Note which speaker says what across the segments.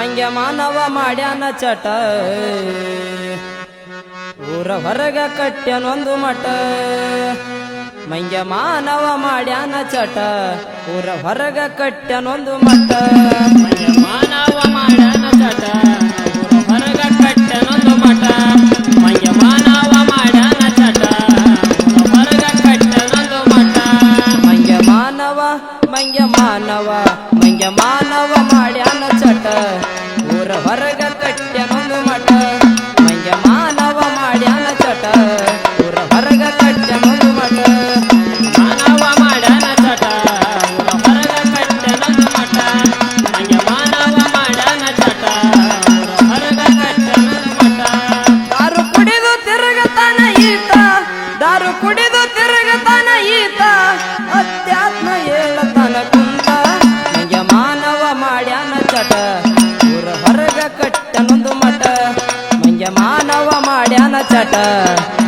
Speaker 1: ಮಂಗ್ಯ ಮಾನವ ಮಾಡ್ಯಾನ ಚಟ. ಊರ ಹೊರಗ ಕಟ್ಟ್ಯನೊಂದು ಮಠ. ಮಂಗ್ಯ ಮಾನವ ಮಾಡ್ಯಾನ ಚಟ. ಊರ ಹೊರಗ ಕಟ್ಟ್ಯನೊಂದು ಮಠ.
Speaker 2: ಮಾನವ ಮಾಡ್ಯಾನ ಚಟ. ಊರ ಹೊರಗ ಕಟ್ಟನೊಂದು ಮಠ. ಮಂಗ್ಯ ಮಾನವ ಮಾಡ್ಯಾನ ಚಟ. ಊರ ಹೊರಗ ಕಟ್ಟನೊಂದು ಮಠ.
Speaker 1: ಮಂಗ್ಯ ಮಾನವ ಮಂಗ್ಯ ಮಾನವ ಮಂಗ್ಯ ಮಾನವ ಮಾಡ್ಯಾನ ಚಟ. ಊರ ಹೊರಗ ಕಟ್ಟ್ಯನೊಂದು ಮಠ. ಮಂಗ್ಯ ಮಾನವ ಮಾಡ್ಯಾನ ಚಟ. ಊರ ಹೊರಗ ಕಟ್ಟ್ಯನೊಂದು ಮಠ.
Speaker 2: ಮಾನವ ಮಾಡ್ಯಾನ ಚಟ. ಊರ ಹೊರಗ ಕಟ್ಟನೊಂದು ಮಠ. ಮಂಗ್ಯ ಮಾನವ ಮಾಡ್ಯಾನ ಚಟ. ಊರ ಹೊರಗ ಕಟ್ಟನೊಂದು ಮಠ.
Speaker 1: ದಾರು ಕುಡಿದು ತಿರುಗತಾನ ಈತ. ದಾರು ಕುಡಿದು ಮಾನವ ಮಾಡ್ಯಾನ ಚಟ,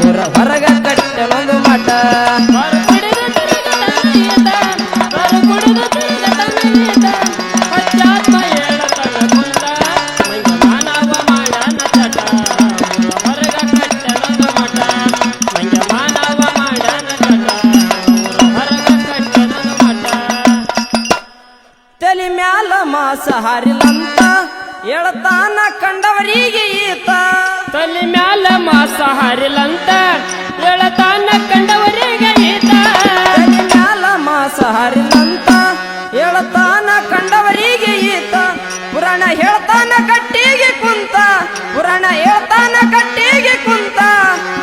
Speaker 1: ಊರ ಹೊರಗ ಕಟ್ಟನೊಂದು ಮಠ. ತಲಿ ಮ್ಯಾಲ ಮಾಸ ಹಾರಿಲಂತ ಹೇಳ್ತಾನ ಕಂಡವರಿಗೆ ಈತ
Speaker 2: ತಲೆ ಮ್ಯಾಲ ಮಾಸ ಹಾರಿಲಂತ ಹೇಳತಾನ ಕಂಡವರಿಗೆ ಈತ
Speaker 1: ತಲೆ ಮ್ಯಾಲ ಮಾಸ ಹಾರಿಲಂತ ಹೇಳ್ತಾನ ಕಂಡವರಿಗೆ ಈತ ಪುರಾಣ ಹೇಳ್ತಾನ ಕಟ್ಟಿಗೆ ಕುಂತ, ಪುರಾಣ ಹೇಳ್ತಾನ ಕಟ್ಟಿಗೆ ಕುಂತ.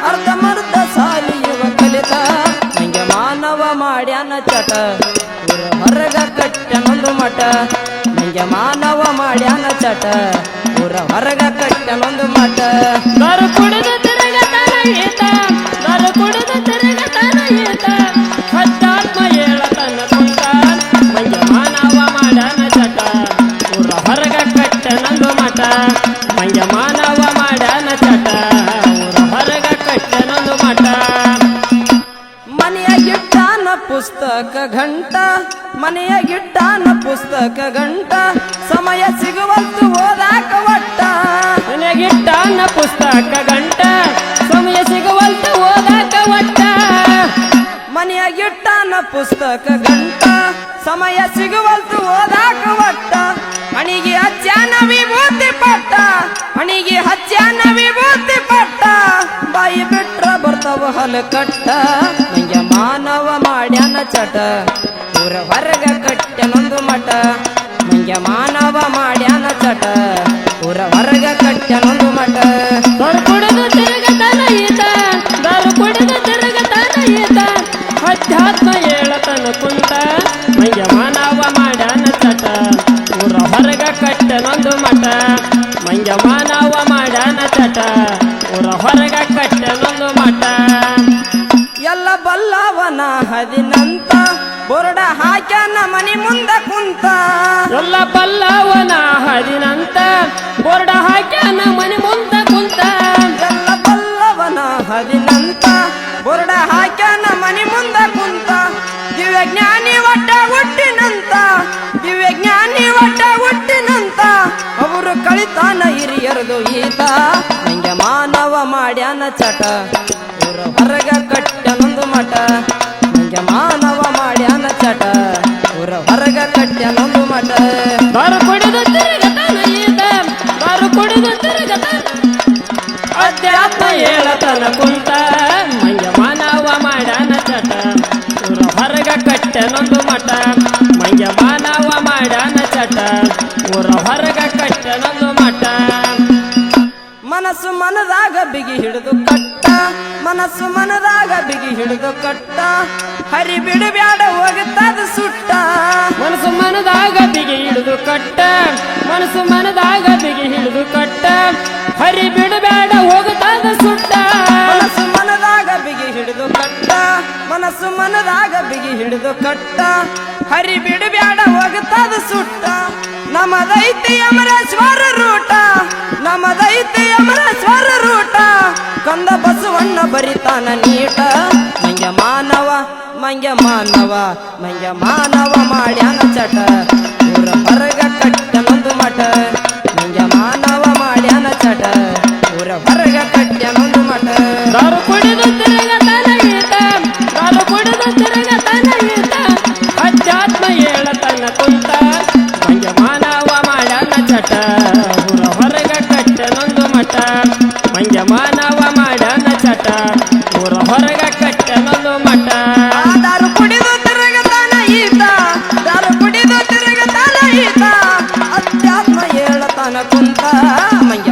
Speaker 1: ಅರ್ಧ ಮರ್ಧ ಸಾಲಿ ಯುವ ಕಲಿತ, ನಂಗೆ ಮಾನವ ಮಾಡ್ಯಾನ ಚಟ. ಹೊರಗ ಕಟ್ಟನೊಂದು ಮಠ, ನಂಗೆ ಮಾನವ ಮಾಡ್ಯಾನ ಚಟ. ಊರ ಹೊರಗ ಕಟ್ಟನೊಂದು ಮಠ
Speaker 2: ದಾರು ಕುಡಿದು ತಿರುಗತಾನ
Speaker 1: ಪುಸ್ತಕ ಘಂಟ ಮನೆಯ ಗಿಟ್ಟಾನ ಪುಸ್ತಕ ಘಂಟ ಸಮಯ ಸಿಗುವಂತು ಓದಾಕ ಒಟ್ಟ.
Speaker 2: ಮನೆಗಿಟ್ಟಾನ ಪುಸ್ತಕ ಗಂಟ, ಸಮಯ ಸಿಗುವಂತು ಓದಾಕ ಒಟ್ಟ.
Speaker 1: ಮನೆಯ ಗಿಟ್ಟಾನ ಪುಸ್ತಕ ಘಂಟ ಸಮಯ ಸಿಗುವಂತು ಓದಾಕ ಒಟ್ಟ. ಬರ್ತಾವ ಹಲ ಕಟ್ಟ ನಂಗೆ ಮಾನವ ಮಾಡ್ಯಾನ ಚಟ. ಊರ ಹೊರಗ ಕಟ್ಟೆನೊಂದು ಮಠ. ನಂಗೆ ಮಾನವ ಹದಿನಂತ ಬೊರಡ ಹಾಕ್ಯಾನ ಮನಿ ಮುಂದ ಕುಂತ.
Speaker 2: ಎಲ್ಲ ಬಲ್ಲವನ ಹದಿನಂತ ಬೋರ್ಡ ಹಾಕ್ಯಾನ ಮನಿ ಮುಂದ ಕುಂತ.
Speaker 1: ಎಲ್ಲ ಬಲ್ಲವನ ಹದಿನಂತ ಬೊರಡ ಹಾಕ್ಯಾನ ಮನಿ ಮುಂದ ಕುಂತ. ದಿವ್ಯ ಜ್ಞಾನಿ ಒಟ್ಟ ಹುಟ್ಟಿನಂತ ದಿವ್ಯ ಜ್ಞಾನಿ ಒಟ್ಟ ಹುಟ್ಟಿನಂತ. ಅವರು ಕಳಿತಾನ ಹಿರಿಯರದು ಈತ ನಂಗೆ ಮಾನವ ಮಾಡ್ಯಾನ ಚಟ. ಅವರು ಹೊರಗ ಕಟ್ಟನೊಂದು ಮಠ. ನಂಗೆ ಮಾನವ ಮಾಡ್ಯಾನ ಚಟ. ಊರ ಹೊರಗ ಕಟ್ಟನೊಂದು ಮಠ.
Speaker 2: ಬಾರು ಕುಡಿದು ತಿರುಗತಾನ ಈತ. ಬಾರು ಕುಡಿದು ತಿರುಗತಾನ. ಅಧ್ಯಾತ್ಮ ಹೇಳತನ ಕುಂತ. ಮಂಜ ಮಾನವ ಮಾಡ್ಯಾನ ಚಟ. ಊರ ಹೊರಗ ಕಟ್ಟನೊಂದು ಮಠ. ಮಂಜ ಮಾನವ ಮಾಡ್ಯಾನ ಚಟ. ಊರ ಹೊರಗ ಕಟ್ಟನೊಂದು ಮಠ.
Speaker 1: ಮನಸ್ಸು ಮನದಾಗ ಬಿಗಿ ಹಿಡಿದು ಕಟ್ಟ ಮನಸ್ಸು ಮನದಾಗ ಬಿಗಿ ಹಿಡಿದು ಕಟ್ಟ. ಹರಿ ಬಿಡು ಬ್ಯಾಡ ಹೋಗುತ್ತದ ಸುಟ್ಟ.
Speaker 2: ಮನಸ್ಸು ಮನದಾಗ ಬಿಗಿ ಹಿಡಿದು ಕಟ್ಟ. ಮನಸ್ಸು ಮನದಾಗ ಬಿಗಿ ಹಿಡಿದು ಕಟ್ಟ. ಹರಿ ಬಿಡಬೇಡ ಹೋಗುತ್ತದ ಸುಟ್ಟ.
Speaker 1: ಮನಸ್ಸು ಮನದಾಗ ಬಿಗಿ ಹಿಡಿದು ಕಟ್ಟ. ಮನಸ್ಸು ಮನದಾಗ ಬಿಗಿ ಹಿಡಿದು ಕಟ್ಟ. ಹರಿ ಬಿಡು ಬ್ಯಾಡ ಹೋಗುತ್ತದ ಸುಟ್ಟ. ನಮದೈತಿ ಅಮರ ಸ್ವರ ರೂಟ, ನಮದೈತಿ ಅಮರ ಸ್ವರ ರೂಟ. ಕಂದ ಬಸವಣ್ಣ ಬರಿತಾನ ನೀಟ. ಮಂಗ ಮಾನವ ಮಂಗ ಮಾನವ ಮಂಗ ಮಾನವ ಮಾಡ್ಯಾನ ಚಟ. ಊರ ಹೊರಗ ಕಟ್ಟನೊಂದು ಮಠ. ಮಂಗ
Speaker 2: ಮಾನವ ಮಾಡ್ಯಾನ ಚಟ. ಊರ ಹೊರಗ ಕಟ್ಟನೊಂದು ಮಠ.
Speaker 1: ಕುಡಿದು ತಿರುಗತಾನ ಈತ. ದಾರು ಕುಡಿದು ತಿರುಗತಾನ ಈತ. ಅಧ್ಯಾತ್ಮ ಹೇಳತಾನ ಕುಂತ. ಮಂಗ್ಯ